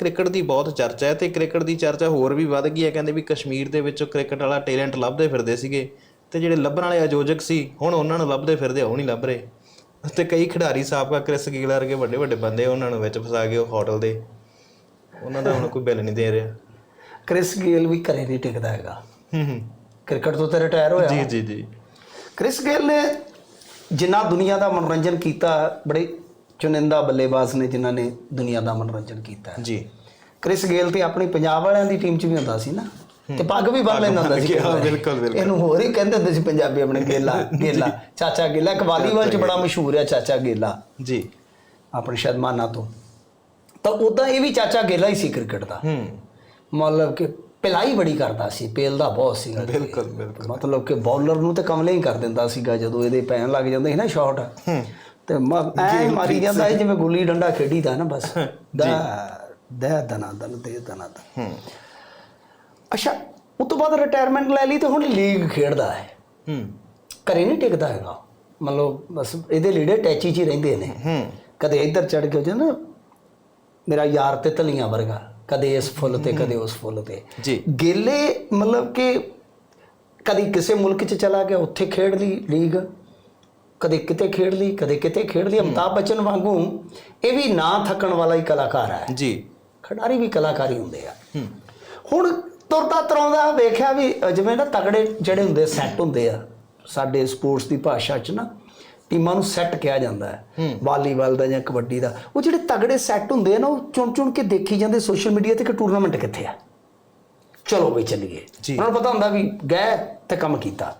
Cricket ਦੀ ਬਹੁਤ ਚਰਚਾ ਹੈ ਤੇ ਕ੍ਰਿਕਟ ਦੀ ਚਰਚਾ ਹੋਰ ਵੀ ਵੱਧ ਗਈ ਹੈ। ਕਹਿੰਦੇ ਵੀ ਕਸ਼ਮੀਰ ਦੇ ਵਿੱਚੋਂ ਕ੍ਰਿਕਟ ਵਾਲਾ ਟੈਲੈਂਟ ਲੱਭਦੇ ਫਿਰਦੇ ਸੀਗੇ ਤੇ ਜਿਹੜੇ ਲੱਭਣ ਵਾਲੇ ਆਯੋਜਕ ਸੀ ਹੁਣ ਉਹਨਾਂ ਨੂੰ ਲੱਭਦੇ ਫਿਰਦੇ ਉਹ ਨਹੀਂ ਲੱਭ ਰਹੇ। ਤੇ ਕਈ ਖਿਡਾਰੀ ਸਾਬਕਾ ਕ੍ਰਿਸ ਗੇਲ ਵਰਗੇ ਵੱਡੇ ਵੱਡੇ ਬੰਦੇ ਉਹਨਾਂ ਨੂੰ ਵਿੱਚ ਫਸਾ ਕੇ ਉਹ ਹੋਟਲ ਦੇ। ਉਹਨਾਂ ਦਾ ਹੁਣ ਕੋਈ ਬਿੱਲ ਨਹੀਂ ਦੇ ਰਿਹਾ। ਕ੍ਰਿਸ ਗੇਲ ਵੀ ਘਰੇ ਨਹੀਂ ਟਿਕਦਾ ਹੈਗਾ। ਹੂੰ ਹੂੰ। ਕ੍ਰਿਕਟ ਤੋਂ ਤੇ ਰਿਟਾਇਰ ਹੋਇਆ। ਜੀ ਜੀ ਜੀ। ਕ੍ਰਿਸ ਗੇਲ ਨੇ ਜਿੰਨਾ ਦੁਨੀਆ ਦਾ ਮਨੋਰੰਜਨ ਕੀਤਾ ਬੜੇ ਚੁਣਿੰਦਾ ਬੱਲੇਬਾਜ਼ ਨੇ ਜਿਨ੍ਹਾਂ ਨੇ ਦੁਨੀਆ ਦਾ ਮਨੋਰੰਜਨ ਕੀਤਾ ਹੈ। ਜੀ। ਕ੍ਰਿਸ ਗੇਲ ਤੇ ਆਪਣੀ ਪੰਜਾਬ ਵਾਲਿਆਂ ਦੀ ਟੀਮ 'ਚ ਵੀ ਹੁੰਦਾ ਸੀ ਨਾ। ਤੇ ਪੱਗ ਵੀ ਬੰਨ ਲੈਂਦਾ ਹੁੰਦਾ ਸੀ ਹਾਂ, ਬਿਲਕੁਲ, ਬਿਲਕੁਲ। ਇਹਨੂੰ ਹੋਰ ਹੀ ਕਹਿੰਦੇ ਹੁੰਦੇ ਸੀ ਪੰਜਾਬੀ ਆਪਣੇ ਗੇਲਾ ਗੇਲਾ ਚਾਚਾ ਗੇਲਾ। ਇੱਕ ਵਾਲੀਬਾਲ 'ਚ ਬੜਾ ਮਸ਼ਹੂਰ ਹੈ ਚਾਚਾ ਗੇਲਾ। ਜੀ। ਆਪਣੇ ਸ਼ਾਇਦ ਮਾਨਾ ਤੋਂ। ਤਾਂ ਉਦਾਂ ਇਹ ਵੀ ਚਾਚਾ ਗੇਲਾ ਹੀ ਸੀ ਕ੍ਰਿਕਟ ਦਾ। ਹੂੰ। ਮਤਲਬ ਕਿ ਪਿਲਾਈ ਬੜੀ ਕਰਦਾ ਸੀ ਪੇਲਦਾ ਬਹੁਤ ਸੀਗਾ ਬਿਲਕੁਲ ਬਿਲਕੁਲ। ਮਤਲਬ ਕਿ ਬੌਲਰ ਨੂੰ ਤੇ ਕਮਲੇ ਹੀ ਕਰ ਦਿੰਦਾ ਸੀਗਾ ਜਦੋਂ ਇਹਦੇ ਪੈਣ ਲੱਗ ਜਾਂਦੇ ਸੀ ਨਾ ਸ਼ਾਟ। ਤੇ ਮ- ਐਂ ਮਾਰੀ ਜਾਂਦਾ ਜਿਵੇਂ ਗੁੱਲੀ ਡੰਡਾ ਖੇਡੀਦਾ ਨਾ ਬਸ। ਦਾ ਦਾ ਦਨਾ ਦਨ ਤੇ ਦਨਾ ਦਨ। ਹੂੰ। ਅੱਛਾ ਉਸ ਤੋਂ ਬਾਅਦ ਰਿਟਾਇਰਮੈਂਟ ਲੈ ਲਈ ਤੇ ਹੁਣ ਲੀਗ ਖੇਡਦਾ ਹੈ। ਹੂੰ। ਘਰੇ ਨਹੀਂ ਟਿਕਦਾ ਹੈਗਾ। ਮਤਲਬ ਬਸ ਇਹਦੇ ਲੀੜੇ ਟੈਚੀ 'ਚ ਹੀ ਰਹਿੰਦੇ ਨੇ। ਹੂੰ। ਕਦੇ ਇੱਧਰ ਚੜ ਕੇ ਹੋ ਜਾਂਦਾ ਮੇਰਾ ਯਾਰ ਤੇ ਤਲੀਆਂ ਵਰਗਾ। ਕਦੇ ਇਸ ਫੁੱਲ ਤੇ ਕਦੇ ਉਸ ਫੁੱਲ ਤੇ। ਜੀ। ਗੇਲੇ ਮਤਲਬ ਕਿ ਕਦੀ ਕਿਸੇ ਮੁਲਕ 'ਚ ਚਲਾ ਗਿਆ ਉੱਥੇ ਖੇਡ ਲਈ ਲੀਗ ਕਦੇ ਕਿਤੇ ਖੇਡ ਲਈ ਕਦੇ ਕਿਤੇ ਖੇਡ ਲਈ ਅਮਿਤਾਭ ਬੱਚਨ ਵਾਂਗੂ ਇਹ ਵੀ ਨਾ ਥੱਕਣ ਵਾਲਾ ਹੀ ਕਲਾਕਾਰ ਹੈ। ਜੀ। ਖਿਡਾਰੀ ਵੀ ਕਲਾਕਾਰੀ ਹੁੰਦੇ ਆ। ਹੁਣ ਤੁਰਦਾ ਤਰਾਉਂਦਾ ਵੇਖਿਆ ਵੀ ਜਿਵੇਂ ਨਾ ਤਗੜੇ ਜਿਹੜੇ ਹੁੰਦੇ ਸੈੱਟ ਹੁੰਦੇ ਆ ਸਾਡੇ ਸਪੋਰਟਸ ਦੀ ਭਾਸ਼ਾ 'ਚ ਨਾ ਟੀਮਾਂ ਨੂੰ ਸੈੱਟ ਕਿਹਾ ਜਾਂਦਾ ਹੈ। ਵਾਲੀਬਾਲ ਦਾ ਜਾਂ ਕਬੱਡੀ ਦਾ। ਉਹ ਜਿਹੜੇ ਤਗੜੇ ਸੈੱਟ ਹੁੰਦੇ ਆ ਨਾ ਉਹ ਚੁਣ ਚੁਣ ਕੇ ਦੇਖੀ ਜਾਂਦੇ ਸੋਸ਼ਲ ਮੀਡੀਆ ਤੇ ਕਿ ਟੂਰਨਾਮੈਂਟ ਕਿੱਥੇ ਆ। ਚਲੋ ਵੀ ਚੱਲੀਏ। ਉਹਨਾਂ ਨੂੰ ਪਤਾ ਹੁੰਦਾ ਵੀ ਗਏ ਤੇ ਕੰਮ ਕੀਤਾ।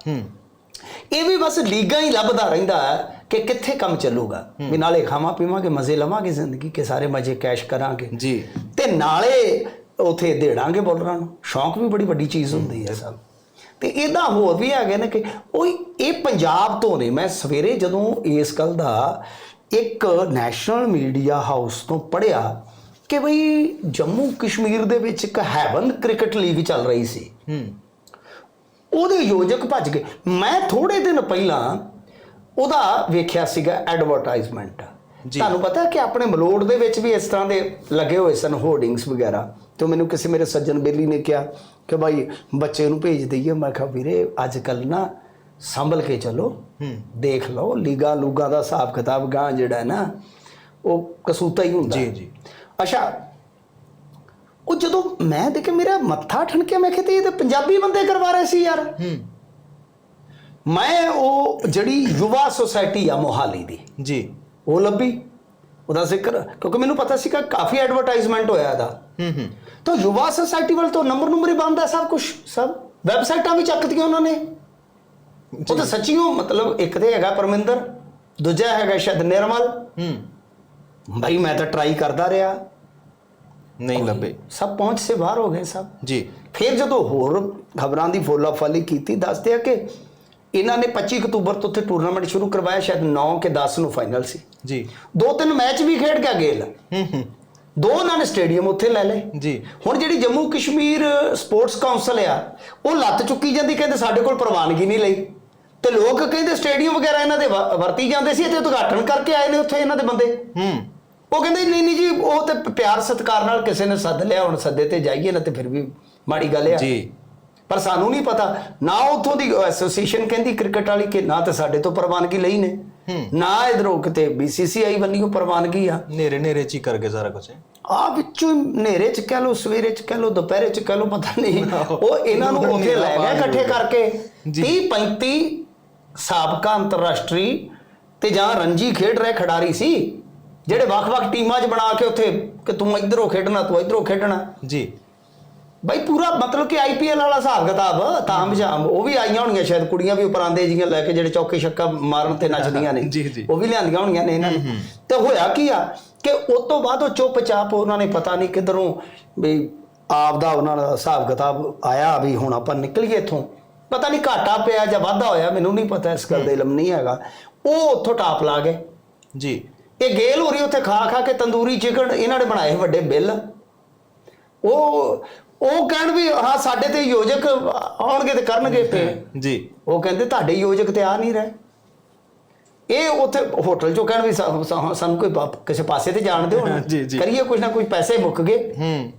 ਇਹ ਵੀ ਬਸ ਲੀਗਾਂ ਹੀ ਲੱਭਦਾ ਰਹਿੰਦਾ ਹੈ ਕਿ ਕਿੱਥੇ ਕੰਮ ਚੱਲੂਗਾ। ਵੀ ਨਾਲੇ ਖਾਵਾਂ ਪੀਵਾਂਗੇ ਮਜ਼ੇ ਲਵਾਂਗੇ ਜ਼ਿੰਦਗੀ ਕੇ ਸਾਰੇ ਮਜ਼ੇ ਕੈਸ਼ ਕਰਾਂਗੇ। ਜੀ। ਤੇ ਨਾਲੇ ਉਥੇ ਦੇੜਾਂਗੇ ਬੋਲਰਾਂ ਨੂੰ। ਸ਼ੌਂਕ ਵੀ ਬੜੀ ਵੱਡੀ ਚੀਜ਼ ਹੁੰਦੀ ਹੈ ਸਭ। ਤੇ ਇਹਦਾ ਹੋਰ ਵੀ ਹੈਗੇ ਨੇ ਕਿ ਉਹ ਇਹ ਪੰਜਾਬ ਤੋਂ ਨੇ। ਮੈਂ ਸਵੇਰੇ ਜਦੋਂ ਇਸ ਗੱਲ ਦਾ ਇੱਕ ਨੈਸ਼ਨਲ ਮੀਡੀਆ ਹਾਊਸ ਤੋਂ ਪੜਿਆ ਕਿ ਬਈ ਜੰਮੂ ਕਸ਼ਮੀਰ ਦੇ ਵਿੱਚ ਇੱਕ ਹੈਵਨ ਕ੍ਰਿਕਟ ਲੀਗ ਚੱਲ ਰਹੀ ਸੀ। ਹੂੰ। ਉਹਦੇ ਯੋਜਕ ਭੱਜ ਗਏ ਮੈਂ ਥੋੜੇ ਦਿਨ ਪਹਿਲਾਂ ਉਹਦਾ ਵੇਖਿਆ ਸੀਗਾ ਐਡਵਰਟਾਈਜ਼ਮੈਂਟ। ਤੁਹਾਨੂੰ ਪਤਾ ਕਿ ਆਪਣੇ ਮਲੋੜ ਦੇ ਵਿੱਚ ਵੀ ਇਸ ਤਰ੍ਹਾਂ ਦੇ ਲੱਗੇ ਹੋਏ ਸਨ ਹੋਰਡਿੰਗਸ ਵਗੈਰਾ ਤੇ ਮੈਨੂੰ ਕਿਸੇ ਮੇਰੇ ਸੱਜਣ ਬੇਲੀ ਨੇ ਕਿਹਾ ਕਿ ਭਾਈ ਬੱਚੇ ਨੂੰ ਭੇਜ ਦਈਏ ਮੈਂ ਕਿਹਾ ਵੀਰੇ ਅੱਜ ਕੱਲ ਨਾ ਸੰਭਲ ਕੇ ਚੱਲੋ ਦੇਖ ਲਓ ਲੀਗਾ ਲੂਗਾ ਦਾ ਹਿਸਾਬ ਕਿਤਾਬ ਗਾਂ ਜਿਹੜਾ ਹੈ ਨਾ ਉਹ ਕਸੂਤਾ ਹੀ ਹੁੰਦਾ ਜੀ। ਜੀ। ਅੱਛਾ ਉਹ ਜਦੋਂ ਮੈਂ ਦੇਖਿਆ ਮੇਰਾ ਮੱਥਾ ਠਣਕਿਆ ਮੈਂ ਕਿਹਾ ਤੇ ਇਹ ਤਾਂ ਪੰਜਾਬੀ ਬੰਦੇ ਕਰਵਾ ਰਹੇ ਸੀ ਯਾਰ। ਹੂੰ। ਮੈਂ ਉਹ ਜਿਹੜੀ ਯੁਵਾ ਸੁਸਾਇਟੀ ਆ ਮੋਹਾਲੀ ਦੀ ਜੀ। ਉਹ ਲੱਭੀ। ਉਹਦਾ ਜ਼ਿਕਰ ਕਿਉਂਕਿ ਮੈਨੂੰ ਪਤਾ ਸੀ ਕਿ ਕਾਫੀ ਐਡਵਰਟਾਈਜ਼ਮੈਂਟ ਹੋਇਆ ਇਹਦਾ। ਹੂੰ ਹੂੰ। ਤਾਂ ਯੁਵਾ ਸੁਸਾਇਟੀ ਵੱਲ ਤੋਂ ਨੰਬਰ ਨੰਬਰ ਹੀ ਬੰਦਾ ਸਭ ਕੁਝ ਸਭ। ਵੈਬਸਾਈਟਾਂ ਵੀ ਚੱਕਦੀਆਂ ਉਹਨਾਂ ਨੇ। ਉਹ ਤਾਂ ਸੱਚੀਓ ਮਤਲਬ ਇੱਕ ਤੇ ਹੈਗਾ ਪਰਮਿੰਦਰ ਦੂਜਾ ਹੈਗਾ ਸ਼ਾਇਦ ਨਿਰਮਲ। ਹੂੰ। ਭਾਈ ਮੈਂ ਤਾਂ ਟਰਾਈ ਕਰਦਾ ਰਿਹਾ। ਨਹੀਂ ਲੱਭੇ। ਸਭ ਪਹੁੰਚ ਸੇ ਬਾਹਰ ਹੋ ਗਏ ਸਭ। ਜੀ। ਫਿਰ ਜਦੋਂ ਹੋਰ ਖਬਰਾਂ ਦੀ ਫੋਲਾ ਫਾਲੀ ਕੀਤੀ ਦੱਸਦੇ ਆ ਕਿ ਇਹਨਾਂ ਨੇ 25 ਅਕਤੂਬਰ ਤੋਂ ਉੱਥੇ ਟੂਰਨਾਮੈਂਟ ਸ਼ੁਰੂ ਕਰਵਾਇਆ ਸ਼ਾਇਦ 9 ਕੇ 10 ਨੂੰ ਫਾਈਨਲ ਸੀ। ਜੀ। ਦੋ ਤਿੰਨ ਮੈਚ ਵੀ ਖੇਡ ਕੇ ਗਏ ਹੂੰ ਹੂੰ। ਦੋ ਉਹਨਾਂ ਨੇ ਸਟੇਡੀਅਮ ਉੱਥੇ ਲੈ ਲਏ। ਜੀ। ਹੁਣ ਜਿਹੜੀ ਜੰਮੂ ਕਸ਼ਮੀਰ ਸਪੋਰਟਸ ਕਾਉਂਸਲ ਆ ਉਹ ਲੱਤ ਚੁੱਕੀ ਜਾਂਦੀ ਕਹਿੰਦੇ ਸਾਡੇ ਕੋਲ ਪ੍ਰਵਾਨਗੀ ਨਹੀਂ ਲਈ। ਤੇ ਲੋਕ ਕਹਿੰਦੇ ਸਟੇਡੀਅਮ ਵਗੈਰਾ ਇਹਨਾਂ ਦੇ ਵਰਤੀ ਜਾਂਦੇ ਸੀ ਇੱਥੇ ਉਦਘਾਟਨ ਕਰਕੇ ਆਏ ਨੇ ਉੱਥੇ ਇਹਨਾਂ ਦੇ ਬੰਦੇ। ਹੂੰ। ਉਹ ਕਹਿੰਦੇ ਨਹੀਂ ਨਹੀਂ ਜੀ ਉਹ ਤੇ ਪਿਆਰ ਸਤਿਕਾਰ ਨਾਲ ਕਿਸੇ ਨੇ ਸੱਦ ਲਿਆ ਹੁਣ ਸੱਦੇ ਤੇ ਜਾਈਏ ਨਾ ਤੇ ਫਿਰ ਵੀ ਮਾੜੀ ਗੱਲ ਆ। ਜੀ। ਪਰ ਸਾਨੂੰ ਨਹੀਂ ਪਤਾ ਨਾ ਉੱਥੋਂ ਦੀ ਐਸੋਸੀਏਸ਼ਨ ਕਹਿੰਦੀ ਕ੍ਰਿਕਟ ਵਾਲੀ ਕਿ ਨਾ ਤੇ ਸਾਡੇ ਤੋਂ ਪ੍ਰਵਾਨਗੀ ਲਈ ਨੇ। ਨਾ ਇਧਰੋਂ ਕਿਤੇ ਬੀਸੀਸੀਆਈ ਵੱਲੋਂ ਪ੍ਰਵਾਨਗੀ ਆ। ਨੇਰੇ ਨੇਰੇ ਚ ਹੀ ਕਰ ਗਏ ਸਾਰਾ ਕੁਝ ਆ ਵਿੱਚੋਂ ਹਨੇਰੇ ਚ ਕਹਿ ਲੋ ਸਵੇਰੇ ਚ ਕਹਿ ਲੋ ਦੁਪਹਿਰੇ ਚ ਕਹਿ ਲੋ ਪਤਾ ਨਹੀਂ। ਉਹ ਇਹਨਾਂ ਨੂੰ ਉੱਥੇ ਲੈ ਗਏ ਇਕੱਠੇ ਕਰਕੇ। 30 35 ਸਾਬਕਾ ਅੰਤਰਰਾਸ਼ਟਰੀ ਤੇ ਜਾਂ ਰੰਜੀ ਖੇਡ ਰਹੇ ਖਿਡਾਰੀ ਸੀ। ਜਿਹੜੇ ਵੱਖ-ਵੱਖ ਟੀਮਾਂ 'ਚ ਬਣਾ ਕੇ ਉੱਥੇ ਕਿ ਤੂੰ ਇਧਰੋਂ ਖੇਡਣਾ ਤੂੰ ਇਧਰੋਂ ਖੇਡਣਾ। ਜੀ। ਬਾਈ ਪੂਰਾ ਮਤਲਬ ਕਿ ਆਈਪੀਐਲ ਵਾਲਾ ਹਿਸਾਬ ਕਿਤਾਬ ਤਾਮ ਜਾਮ ਉਹ ਵੀ ਆਈਆਂ ਹੋਣੀਆਂ ਸ਼ਾਇਦ ਕੁੜੀਆਂ ਵੀ ਉੱਪਰ ਆਂਦੇ ਜੀਆਂ ਲੈ ਕੇ ਜਿਹੜੇ ਚੌਕੇ ਛੱਕਾ ਮਾਰਨ ਤੇ ਨੱਚਦੀਆਂ ਨੇ। ਉਹ ਵੀ ਲਿਆਂਦੀਆਂ ਹੋਣੀਆਂ ਨੇ ਇਹਨਾਂ ਨੇ। ਤੇ ਹੋਇਆ ਕੀ ਆ ਕਿ ਉਸ ਤੋਂ ਬਾਅਦ ਉਹ ਚੁੱਪਚਾਪ ਉਹਨਾਂ ਨੇ ਪਤਾ ਨਹੀਂ ਕਿਧਰੋਂ ਵੀ ਆਪ ਦਾ ਉਹਨਾਂ ਦਾ ਹਿਸਾਬ ਕਿਤਾਬ ਆਇਆ ਵੀ ਹੁਣ ਆਪਾਂ ਨਿਕਲੀਏ ਇੱਥੋਂ। ਪਤਾ ਨਹੀਂ ਘਾਟਾ ਪਿਆ ਜਾਂ ਵਾਧਾ ਹੋਇਆ ਮੈਨੂੰ ਨਹੀਂ ਪਤਾ ਇਸ ਗੱਲ ਦਾ ਇਲਮ ਨਹੀਂ ਹੈਗਾ। ਉਹ ਉੱਥੋਂ ਟਾਪ ਲਾ ਗਏ। ਜੀ। ਇਹ ਗੇਲ ਹੋ ਰਹੀ ਉੱਥੇ ਖਾ ਖਾ ਕੇ ਤੰਦੂਰੀ ਚਿਕਨ ਇਹਨਾਂ ਨੇ ਬਣਾਏ ਵੱਡੇ ਬਿੱਲ। ਉਹ ਉਹ ਕਹਿਣ ਵੀ ਹਾਂ ਸਾਡੇ ਤੇ ਯੋਜਕ ਆਉਣਗੇ ਤੇ ਕਰਨਗੇ ਪੇ ਜੀ। ਉਹ ਕਹਿੰਦੇ ਤੁਹਾਡੇ ਯੋਜਕ ਤੇ ਆ ਨਹੀਂ ਰਹੇ। ਇਹ ਉੱਥੇ ਹੋਟਲ ਚੋਂ ਕਹਿਣ ਵੀ ਸਾਨੂੰ ਕੋਈ ਕਿਸੇ ਪਾਸੇ ਤੇ ਜਾਣ ਦਿਓ। ਕਰੀਏ ਕੁਝ ਨਾ ਕੁਝ ਪੈਸੇ ਮੁੱਕ ਗਏ। ਹੂੰ।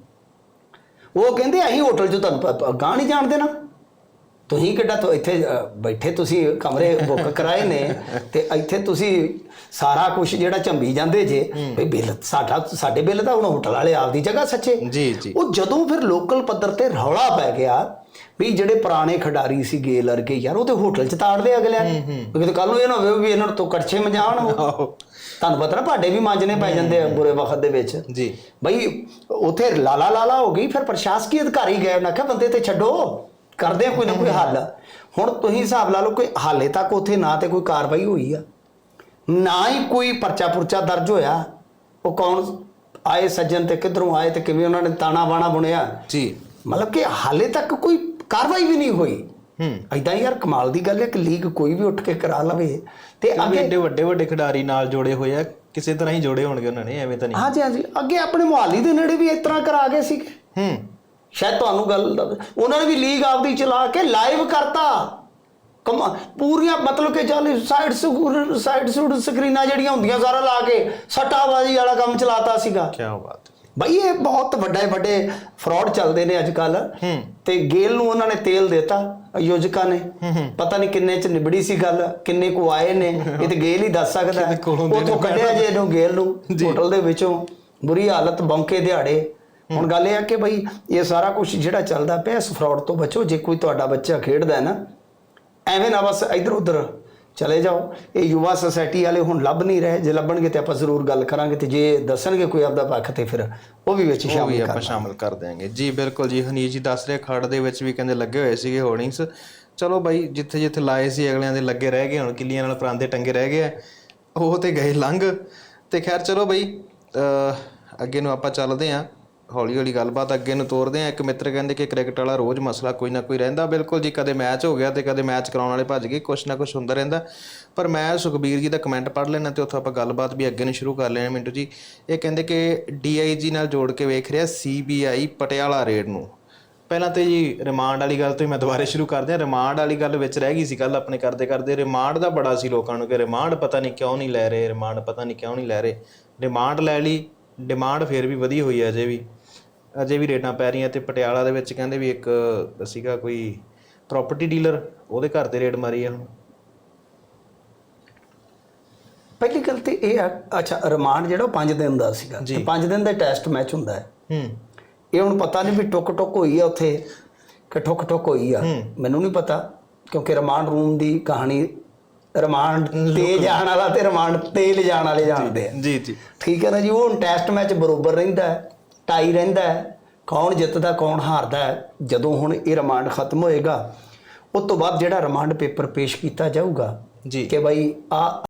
ਉਹ ਕਹਿੰਦੇ ਅਸੀਂ ਹੋਟਲ 'ਚ ਤੁਹਾਨੂੰ ਗਾਂ ਨਹੀਂ ਜਾਣ ਦੇਣਾ। ਤੁਸੀਂ ਕਿੱਡਾ ਤੋਂ ਇੱਥੇ ਬੈਠੇ ਤੁਸੀਂ ਕਮਰੇ ਬੁੱਕ ਕਰਾਏ ਨੇ ਤੇ ਇੱਥੇ ਤੁਸੀਂ ਸਾਰਾ ਕੁਝ ਜਿਹੜਾ ਝੰਬੀ ਜਾਂਦੇ ਜੇ ਵੀ ਬਿੱਲ ਸਾਡਾ ਸਾਡੇ ਬਿੱਲ ਤਾਂ ਹੁਣ ਹੋਟਲ ਵਾਲੇ ਆਪਦੀ ਜਗ੍ਹਾ ਸੱਚੇ। ਜੀ ਜੀ। ਉਹ ਜਦੋਂ ਫਿਰ ਲੋਕਲ ਪੱਧਰ ਤੇ ਰੌਲਾ ਪੈ ਗਿਆ ਵੀ ਜਿਹੜੇ ਪੁਰਾਣੇ ਖਿਡਾਰੀ ਸੀ ਗੇਲ ਵਰਗੇ ਯਾਰ ਉਹ ਤੇ ਹੋਟਲ 'ਚ ਤਾੜਦੇ ਅਗਲਿਆਂ ਨੇ। ਕਿਤੇ ਕੱਲ ਨੂੰ ਇਹ ਨਾ ਹੋਵੇ ਵੀ ਇਹਨਾਂ ਨੂੰ ਤੋਂ ਕੜਛੇ ਮਜਾਣ ਤੁਹਾਨੂੰ ਪਤਾ ਨਾ ਭਾਡੇ ਵੀ ਮਾਂਜਣੇ ਪੈ ਜਾਂਦੇ ਆ ਬੁਰੇ ਵਕਤ ਦੇ ਵਿੱਚ। ਜੀ। ਬਈ ਉਥੇ ਲਾਲਾ ਲਾਲਾ ਹੋ ਗਈ ਫਿਰ ਪ੍ਰਸ਼ਾਸਕੀ ਅਧਿਕਾਰੀ ਗਏ ਨਾ ਕਿ ਬੰਦੇ ਤੇ ਛੱਡੋ। ਕਰਦੇ ਆ ਕੋਈ ਨਾ ਕੋਈ ਹੱਲ। ਹੁਣ ਤੁਸੀਂ ਹਿਸਾਬ ਲਾ ਲਓ ਕਿ ਹਾਲੇ ਤੱਕ ਉਥੇ ਨਾ ਤੇ ਕੋਈ ਕਾਰਵਾਈ ਹੋਈ ਆ। ਨਾ ਹੀ ਕੋਈ ਪਰਚਾ ਪੁਰਚਾ ਦਰਜ ਹੋਇਆ। ਉਹ ਕੌਣ ਆਏ ਸੱਜਣ ਤੇ ਕਿੱਧਰੋਂ ਆਏ ਤੇ ਕਿਵੇਂ ਉਹਨਾਂ ਨੇ ਤਾਣਾ ਬਾਣਾ ਬੁਣਿਆ। ਜੀ। ਮਤਲਬ ਕਿ ਹਾਲੇ ਤੱਕ ਕੋਈ ਕਾਰਵਾਈ ਵੀ ਨਹੀਂ ਹੋਈ। ਹੂੰ। ਐਦਾਂ ਯਾਰ ਕਮਾਲ ਦੀ ਗੱਲ ਹੈ ਕਿ ਲੀਗ ਕੋਈ ਵੀ ਉੱਠ ਕੇ ਕਰਾ ਲਵੇ। ਤੇ ਅੱਗੇ ਏਡੇ ਵੱਡੇ ਵੱਡੇ ਖਿਡਾਰੀ ਨਾਲ ਜੋੜੇ ਹੋਏ ਆ। ਕਿਸੇ ਤਰ੍ਹਾਂ ਹੀ ਜੋੜੇ ਹੋਣਗੇ ਉਹਨਾਂ ਨੇ ਐਵੇਂ ਤਾਂ ਨਹੀਂ। ਹਾਂਜੀ ਹਾਂਜੀ। ਅੱਗੇ ਆਪਣੇ ਮੁਹਾਲੀ ਦੇ ਨੇੜੇ ਵੀ ਇਸ ਤਰ੍ਹਾਂ ਕਰਾ ਗਏ ਸੀ ਹੂੰ। ਸ਼ਾਇਦ ਤੁਹਾਨੂੰ ਗੱਲ ਦਾ- ਉਹਨਾਂ ਨੇ ਵੀ ਲੀਗ ਆਪਦੀ ਚਲਾ ਕੇ ਲਾਈਵ ਕਰਤਾ। ਪੂਰੀਆਂ ਮਤਲਬ ਕਿ ਚੱਲ ਸਾਈਡ ਸਾਈਡ ਸੂਡ ਸਕਰੀਨਾਂ ਜਿਹੜੀਆਂ ਹੁੰਦੀਆਂ ਸਾਰਾ ਲਾ ਕੇ ਸੱਟਾਬਾਜ਼ੀ ਵਾਲਾ ਕੰਮ ਚਲਾਤਾ ਸੀਗਾ। ਕੀ ਬਾਤ ਬਈ ਇਹ ਬਹੁਤ ਵੱਡੇ ਵੱਡੇ ਫਰਾਡ ਚੱਲਦੇ ਨੇ ਅੱਜ ਕੱਲ ਤੇ ਗੇਲ ਨੂੰ ਉਹਨਾਂ ਨੇ ਤੇਲ ਦਿੱਤਾ ਆਯੋਜਕਾਂ ਨੇ। ਪਤਾ ਨਹੀਂ ਕਿੰਨੇ ਚ ਨਿਬੜੀ ਸੀ ਗੱਲ ਕਿੰਨੇ ਕੋ ਆਏ ਨੇ। ਇਹ ਤੇ ਗੇਲ ਹੀ ਦੱਸ ਸਕਦਾ। ਹੈ ਕਿਹਦੇ ਕੋਲੋਂ ਦੇਣੇ ਉਥੋਂ ਕੱਢਿਆ ਜੇ ਇਹਨੂੰ ਗੇਲ ਨੂੰ ਹੋਟਲ ਦੇ ਵਿੱਚੋਂ। ਬੁਰੀ ਹਾਲਤ ਬੌਂਕੇ ਦਿਹਾੜੇ। ਹੁਣ ਗੱਲ ਇਹ ਆ ਕਿ ਬਈ ਇਹ ਸਾਰਾ ਕੁਝ ਜਿਹੜਾ ਚੱਲਦਾ ਪਿਆ ਇਸ ਫਰਾਡ ਤੋਂ ਬਚੋ ਜੇ ਕੋਈ ਤੁਹਾਡਾ ਬੱਚਾ ਖੇਡਦਾ ਹੈ ਨਾ ਐਵੇਂ ਨਾ ਬਸ ਇੱਧਰ ਉੱਧਰ ਚਲੇ ਜਾਓ। ਇਹ ਯੁਵਾ ਸੁਸਾਇਟੀ ਵਾਲੇ ਹੁਣ ਲੱਭ ਨਹੀਂ ਰਹੇ। ਜੇ ਲੱਭਣਗੇ ਤੇ ਆਪਾਂ ਜ਼ਰੂਰ ਗੱਲ ਕਰਾਂਗੇ ਤੇ ਜੇ ਦੱਸਣਗੇ ਕੋਈ ਆਪਦਾ ਪੱਖ ਤੇ ਫਿਰ ਉਹ ਵੀ ਵਿੱਚ ਸ਼ਾਮਿਲ ਆਪਾਂ ਕਰ ਸ਼ਾਮਲ ਕਰ ਦਿਆਂਗੇ। ਜੀ ਬਿਲਕੁਲ ਜੀ। ਹਨੀਜ ਜੀ ਦੱਸ ਰਿਹਾ ਖੜ ਦੇ ਵਿੱਚ ਵੀ ਕਹਿੰਦੇ ਲੱਗੇ ਹੋਏ ਸੀਗੇ ਹੋਰਡਿੰਗਸ ਚਲੋ ਬਾਈ ਜਿੱਥੇ ਜਿੱਥੇ ਲਾਏ ਸੀ ਅਗਲਿਆਂ ਦੇ ਲੱਗੇ ਰਹਿ ਗਏ ਹੁਣ ਕਿੱਲੀਆਂ ਨਾਲ ਪਰਾਂਦੇ ਟੰਗੇ ਰਹਿ ਗਏ ਉਹ ਤੇ ਗਏ ਲੰਘ। ਤੇ ਖੈਰ ਚਲੋ ਬਾਈ ਅੱਗੇ ਨੂੰ ਆਪਾਂ ਚੱਲਦੇ ਆਂ। ਹੌਲੀ ਹੌਲੀ ਗੱਲਬਾਤ ਅੱਗੇ ਨੂੰ ਤੋਰਦੇ ਆਂ ਇੱਕ ਮਿੱਤਰ ਕਹਿੰਦੇ ਕਿ ਕ੍ਰਿਕਟ ਵਾਲਾ ਰੋਜ਼ ਮਸਲਾ ਕੋਈ ਨਾ ਕੋਈ ਰਹਿੰਦਾ। ਬਿਲਕੁਲ ਜੀ, ਕਦੇ ਮੈਚ ਹੋ ਗਿਆ ਤੇ ਕਦੇ ਮੈਚ ਕਰਾਉਣ ਵਾਲੇ ਭੱਜ ਗਏ, ਕੁਛ ਨਾ ਕੁਛ ਹੁੰਦਾ ਰਹਿੰਦਾ। ਪਰ ਮੈਂ ਸੁਖਬੀਰ ਜੀ ਦਾ ਕਮੈਂਟ ਪੜ੍ਹ ਲੈਣਾ ਤੇ ਉੱਥੋਂ ਆਪਾਂ ਗੱਲਬਾਤ ਵੀ ਅੱਗੇ ਨੂੰ ਸ਼ੁਰੂ ਕਰ ਲੈਣਾ ਮਿੰਟੂ ਜੀ। ਇਹ ਕਹਿੰਦੇ ਕਿ ਡੀਆਈਜੀ ਨਾਲ ਜੋੜ ਕੇ ਵੇਖ ਰਿਹਾ ਸੀਬੀਆਈ ਪਟਿਆਲਾ ਰੇਡ ਨੂੰ। ਪਹਿਲਾਂ ਤੇ ਜੀ ਰਿਮਾਂਡ ਵਾਲੀ ਗੱਲ ਤੋਂ ਹੀ ਮੈਂ ਦੁਬਾਰੇ ਸ਼ੁਰੂ ਕਰਦੇ ਹਾਂ। ਰਿਮਾਂਡ ਵਾਲੀ ਗੱਲ ਵਿੱਚ ਰਹਿ ਗਈ ਸੀ ਕੱਲ ਆਪਣੇ ਕਰਦੇ ਕਰਦੇ। ਰਿਮਾਂਡ ਦਾ ਬੜਾ ਸੀ ਲੋਕਾਂ ਨੂੰ ਕਿ ਰਿਮਾਂਡ ਪਤਾ ਨਹੀਂ ਕਿਉਂ ਨਹੀਂ ਲੈ ਰਹੇ ਰਿਮਾਂਡ ਪਤਾ ਨਹੀਂ ਕਿਉਂ ਨਹੀਂ ਲੈ ਰਹੇ। ਰਿਮਾਂਡ ਲੈ ਲਈ ਡਿਮਾਂਡ ਫੇਰ ਵੀ ਵਧੀ ਹੋਈ ਹੈ ਅਜੇ ਵੀ। ਅਜੇ ਵੀ ਰੇਡਾਂ ਪੈ ਰਹੀਆਂ ਤੇ ਪਟਿਆਲਾ ਦੇ ਵਿੱਚ ਕਹਿੰਦੇ ਵੀ ਇੱਕ ਸੀਗਾ ਕੋਈ ਪ੍ਰਾਪਰਟੀ ਡੀਲਰ ਉਹਦੇ ਘਰ ਤੇ ਰੇਡ ਮਾਰੀ ਆ ਹੁਣ। ਪਹਿਲੀ ਗੱਲ ਤੇ ਇਹ ਆ ਅੱਛਾ ਰਿਮਾਂਡ ਜਿਹੜਾ ਉਹ 5 ਦਿਨ ਦਾ ਸੀਗਾ ਤੇ 5 ਦਿਨ ਦਾ ਟੈਸਟ ਮੈਚ ਹੁੰਦਾ ਹੈ। ਹੂੰ। ਇਹ ਹੁਣ ਪਤਾ ਨਹੀਂ ਵੀ ਟੁੱਕ ਟੁੱਕ ਹੋਈ ਆ ਉੱਥੇ ਕਿ ਠੁੱਕ ਠੁੱਕ ਹੋਈ ਆ। ਮੈਨੂੰ ਨਹੀਂ ਪਤਾ ਕਿਉਂਕਿ ਰਿਮਾਂਡ ਰੂਮ ਦੀ ਕਹਾਣੀ ਰਿਮਾਂਡ ਤੇ ਜਾਣ ਵਾਲਾ ਤੇ ਰਿਮਾਂਡ ਤੇ ਲਿਜਾਣ ਵਾਲੇ ਜਾਣਦੇ ਆ। ਜੀ ਜੀ। ਠੀਕ ਹੈ ਨਾ ਜੀ ਉਹ ਟੈਸਟ ਮੈਚ ਬਰੋਬਰ ਰਹਿੰਦਾ ਹੈ। ਟਾਈ ਰਹਿੰਦਾ ਹੈ। ਕੌਣ ਜਿੱਤਦਾ ਕੌਣ ਹਾਰਦਾ ਹੈ। ਜਦੋਂ ਹੁਣ ਇਹ ਰਿਮਾਂਡ ਖਤਮ ਹੋਏਗਾ ਉਸ ਤੋਂ ਬਾਅਦ ਜਿਹੜਾ ਰਿਮਾਂਡ ਪੇਪਰ ਪੇਸ਼ ਕੀਤਾ ਜਾਊਗਾ ਜੀ। ਕਿ ਭਾਈ ਆ